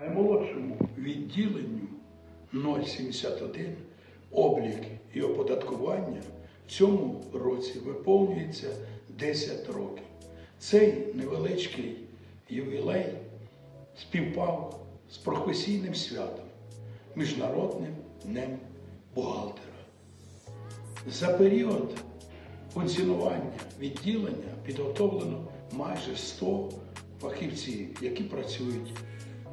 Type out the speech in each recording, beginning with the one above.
Наймолодшому відділенню 071 облік і оподаткування в цьому році виповнюється 10 років. Цей невеличкий ювілей співпав з професійним святом Міжнародним днем бухгалтера. За період функціонування відділення підготовлено майже 100 фахівців, які працюють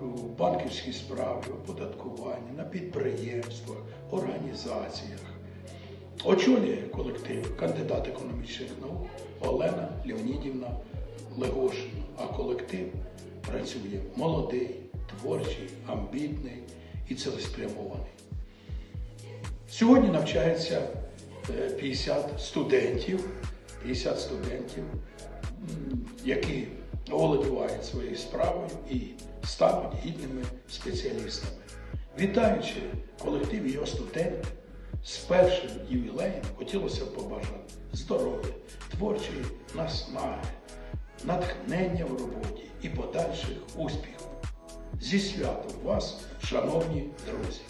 у банківській справі, оподаткуванні, на підприємствах, організаціях. Очолює колектив кандидат економічних наук Олена Леонідівна Легошина, а колектив працює молодий, творчий, амбітний і цілеспрямований. Сьогодні навчається е, 50 студентів, 50 студентів, які володівають своєю справою і стануть гідними спеціалістами. Вітаючи колектив його студентів з першим ювілеєм, хотілося б побажати здоров'я, творчої наснаги, натхнення в роботі і подальших успіхів. Зі святом вас, шановні друзі!